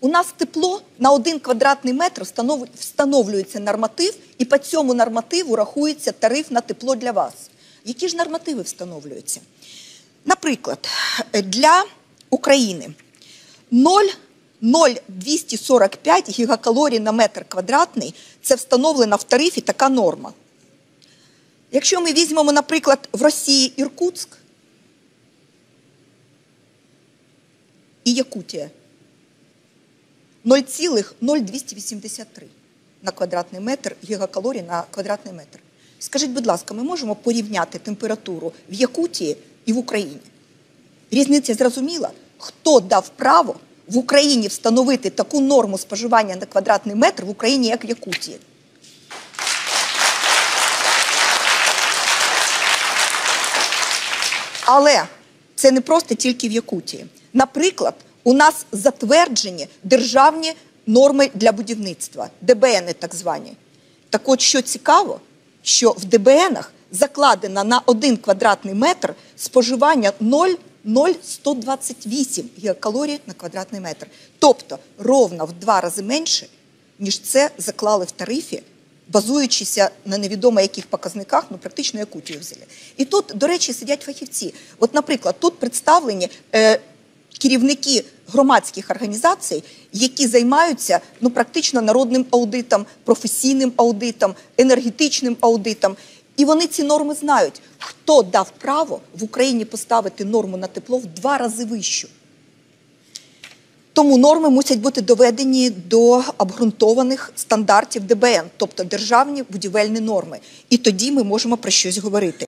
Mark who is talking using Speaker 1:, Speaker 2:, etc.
Speaker 1: У нас тепло на один квадратний метр встановлюється норматив, і по цьому нормативу рахується тариф на тепло для вас. Які ж нормативи встановлюються? Наприклад, для України 0,0245 гігакалорій на метр квадратний це встановлена в тарифі така норма. Якщо ми візьмемо, наприклад, в Росії Іркутськ і Якутія 0,0283 на квадратний метр гігакалорій на квадратний метр. Скажіть, будь ласка, ми можемо порівняти температуру в Якутії і в Україні? Різниця зрозуміла? Хто дав право в Україні встановити таку норму споживання на квадратний метр в Україні, як в Якутії? Але це не просто тільки в Якутії. Наприклад, у нас затверджені державні норми для будівництва, ДБНи так звані. Так от, що цікаво, що в ДБНах закладено на один квадратний метр споживання 0,0128 гігакалорій на квадратний метр. Тобто ровно в два рази менше, ніж це заклали в тарифі, базуючися на невідомо яких показниках, ну практично Якутію взяли. І тут, до речі, сидять фахівці. От, наприклад, тут представлені е, керівники громадських організацій, які займаються ну практично народним аудитом, професійним аудитом, енергетичним аудитом. І вони ці норми знають, хто дав право в Україні поставити норму на тепло в два рази вищу. Тому норми мусять бути доведені до обґрунтованих стандартів ДБН, тобто державні будівельні норми. І тоді ми можемо про щось говорити.